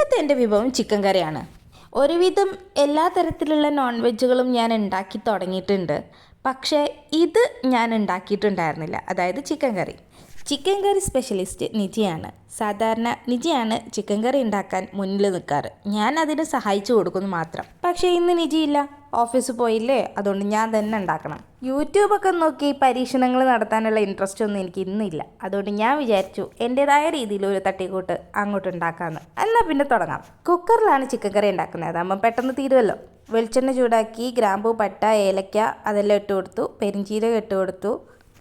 ഇന്നത്തെ എന്റെ വിഭവം ചിക്കൻ കറിയാണ്. ഒരുവിധം എല്ലാ തരത്തിലുള്ള നോൺ വെജുകളും ഞാൻ ഉണ്ടാക്കി തുടങ്ങിയിട്ടുണ്ട്. പക്ഷേ ഇത് ഞാൻ ഉണ്ടാക്കിയിട്ടുണ്ടായിരുന്നില്ല. അതായത് chicken curry. Chicken curry specialist നിധിയാണ് സാധാരണ നിജിയാണ് ചിക്കൻ കറി ഉണ്ടാക്കാൻ മുന്നിൽ നിൽക്കാറ്. ഞാൻ അതിന് സഹായിച്ചു കൊടുക്കുന്നു മാത്രം. പക്ഷേ ഇന്ന് നിജിയില്ല ഓഫീസിൽ പോയില്ലേ? അതുകൊണ്ട് ഞാൻ തന്നെ ഉണ്ടാക്കണം. യൂട്യൂബൊക്കെ നോക്കി പരീക്ഷണങ്ങൾ നടത്താനുള്ള ഇൻട്രസ്റ്റ് ഒന്നും എനിക്ക് ഇന്നില്ല. അതുകൊണ്ട് ഞാൻ വിചാരിച്ചു എന്റെതായ രീതിയിൽ ഒരു തട്ടിക്കൂട്ട് അങ്ങോട്ട് ഉണ്ടാക്കാമെന്ന് എന്നാൽ പിന്നെ തുടങ്ങാം. കുക്കറിലാണ് ചിക്കൻ കറി ഉണ്ടാക്കുന്നത്. അതാകുമ്പോൾ പെട്ടെന്ന് തീരുമല്ലോ വെളിച്ചെണ്ണ ചൂടാക്കി ഗ്രാമ്പൂ പട്ട ഏലക്ക അതെല്ലാം ഇട്ട് കൊടുത്തു. പെരിഞ്ചീരകം ഇട്ട് കൊടുത്തു.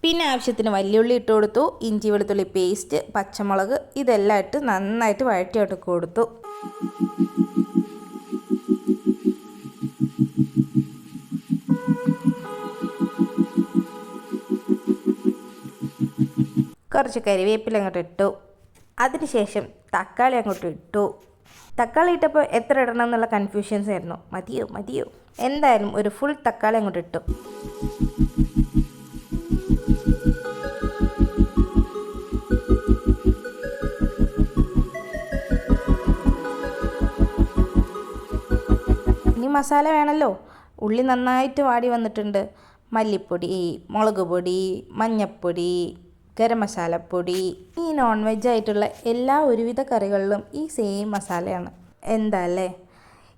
പിന്നെ ആവശ്യത്തിന് വല്യുള്ളി ഇട്ട് കൊടുത്തു ഇഞ്ചി വെളുത്തുള്ളി പേസ്റ്റ് പച്ചമുളക് ഇതെല്ലാം ഇട്ട് നന്നായിട്ട് വഴറ്റിയിട്ട് കൊടുത്തു. കുറച്ച് കരിവേപ്പില അങ്ങോട്ട് ഇട്ടു. അതിനുശേഷം തക്കാളി അങ്ങോട്ട് ഇട്ടു. തക്കാളി ഇട്ടപ്പോൾ എത്ര ഇടണം എന്നുള്ള കൺഫ്യൂഷൻസ് ആയിരുന്നു. മതിയോ മതിയോ. എന്തായാലും ഒരു ഫുൾ തക്കാളി അങ്ങോട്ട് ഇട്ടു. മസാല വേണമല്ലോ ഉള്ളി നന്നായിട്ട് വാടി വന്നിട്ടുണ്ട്. മല്ലിപ്പൊടി മുളക് പൊടി മഞ്ഞൾപ്പൊടി ഗരം മസാലപ്പൊടി ഈ നോൺ വെജ് ആയിട്ടുള്ള എല്ലാ ഒരുവിധ കറികളിലും ഈ സെയിം മസാലയാണ്. എന്താ അല്ലേ?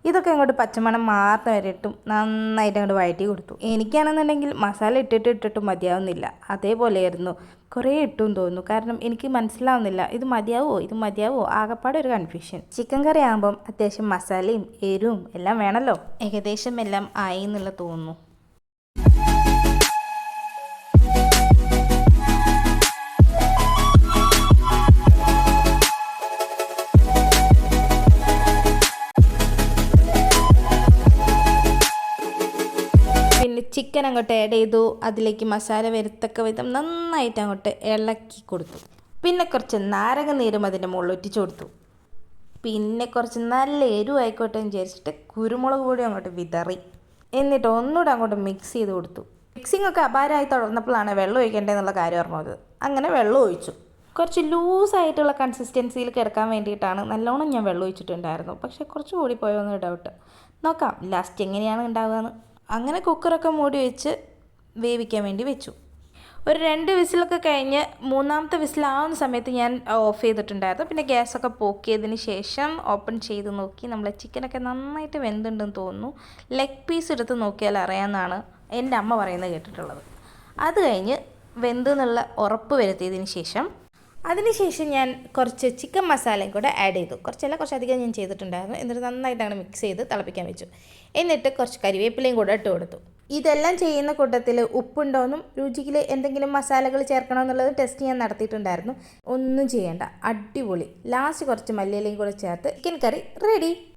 ഇതൊക്കെ ഇങ്ങോട്ട് പച്ചമണം മാത്രം വരെ ഇട്ടും നന്നായിട്ട് അങ്ങോട്ട് വഴറ്റി കൊടുത്തു. എനിക്കാണെന്നുണ്ടെങ്കിൽ മസാല ഇട്ടിട്ട് ഇട്ടിട്ട് മതിയാവുന്നില്ല. അതേപോലെയായിരുന്നു. കുറേ ഇട്ടും തോന്നുന്നു. കാരണം എനിക്ക് മനസ്സിലാവുന്നില്ല. ഇത് മതിയാവോ? ഇത് മതിയാവോ? ആകപ്പാടെ ഒരു കൺഫ്യൂഷൻ ചിക്കൻ കറി ആകുമ്പം അത്യാവശ്യം മസാലയും എരിവും എല്ലാം വേണമല്ലോ ഏകദേശം എല്ലാം ആയി എന്നുള്ള തോന്നുന്നു. ചിക്കൻ അങ്ങോട്ട് ആഡ് ചെയ്തു. അതിലേക്ക് മസാല വരുത്തക്ക വിധം നന്നായിട്ട് അങ്ങോട്ട് ഇളക്കി കൊടുത്തു. പിന്നെ കുറച്ച് നാരങ്ങ നീരും അതിന്റെ മുകളിൽ ഒറ്റിച്ചു കൊടുത്തു. പിന്നെ കുറച്ച് നല്ല എരിവായിക്കോട്ടെ എന്ന് വിചാരിച്ചിട്ട് കുരുമുളക് പൊടി അങ്ങോട്ട് വിതറി. എന്നിട്ട് ഒന്നുകൂടെ അങ്ങോട്ട് മിക്സ് ചെയ്ത് കൊടുത്തു. മിക്സിംഗ് ഒക്കെ അപാരമായി തുടർന്നപ്പോഴാണ് വെള്ളം ഒഴിക്കേണ്ടതെന്നുള്ള കാര്യം ഓർമ്മത് അങ്ങനെ വെള്ളം ഒഴിച്ചു. കുറച്ച് ലൂസായിട്ടുള്ള കൺസിസ്റ്റൻസിയിൽ കിടക്കാൻ വേണ്ടിയിട്ടാണ് നല്ലോണം ഞാൻ വെള്ളം ഒഴിച്ചിട്ടുണ്ടായിരുന്നു. പക്ഷേ കുറച്ച് കൂടി പോയോ പോയോന്ന് ഡൗട്ട് നോക്കാം ലാസ്റ്റ് എങ്ങനെയാണ് ഉണ്ടാവുകയെന്ന് അങ്ങനെ കുക്കറൊക്കെ മൂടി വെച്ച് വേവിക്കാൻ വേണ്ടി വെച്ചു. ഒരു രണ്ട് വിസിലൊക്കെ കഴിഞ്ഞ് മൂന്നാമത്തെ വിസിലാവുന്ന സമയത്ത് ഞാൻ ഓഫ് ചെയ്തിട്ടുണ്ടായിരുന്നു. പിന്നെ ഗ്യാസൊക്കെ പോക്കിയതിന് ശേഷം ഓപ്പൺ ചെയ്ത് നോക്കി. നമ്മളെ ചിക്കനൊക്കെ നന്നായിട്ട് വെന്തുണ്ടെന്ന് തോന്നുന്നു. ലെഗ് പീസ് എടുത്ത് നോക്കിയാൽ അറിയാമെന്നാണ് എന്റെ അമ്മ പറയുന്നത് കേട്ടിട്ടുള്ളത്. അത് കഴിഞ്ഞ് വെന്തെന്നുള്ള ഉറപ്പ് വരുത്തിയതിന് ശേഷം അതിനുശേഷം ഞാൻ കുറച്ച് ചിക്കൻ മസാലയും കൂടെ ആഡ് ചെയ്തു. കുറച്ചല്ല കുറച്ചധികം ഞാൻ ചെയ്തിട്ടുണ്ടായിരുന്നു. എന്നിട്ട് നന്നായിട്ട് അങ്ങനെ മിക്സ് ചെയ്ത് തിളപ്പിക്കാൻ വെച്ചു. എന്നിട്ട് കുറച്ച് കരിവേപ്പിലയും കൂടെ ഇട്ട് കൊടുത്തു. ഇതെല്ലാം ചെയ്യുന്ന കൂട്ടത്തിൽ ഉപ്പുണ്ടോയെന്നും രുചിയിൽ എന്തെങ്കിലും മസാലകൾ ചേർക്കണോ എന്നുള്ളത് ടെസ്റ്റ് ഞാൻ നടത്തിയിട്ടുണ്ടായിരുന്നു. ഒന്നും ചെയ്യേണ്ട. അടിപൊളി. ലാസ്റ്റ് കുറച്ച് മല്ലിയിലയും കൂടെ ചേർത്ത് ചിക്കൻ കറി റെഡി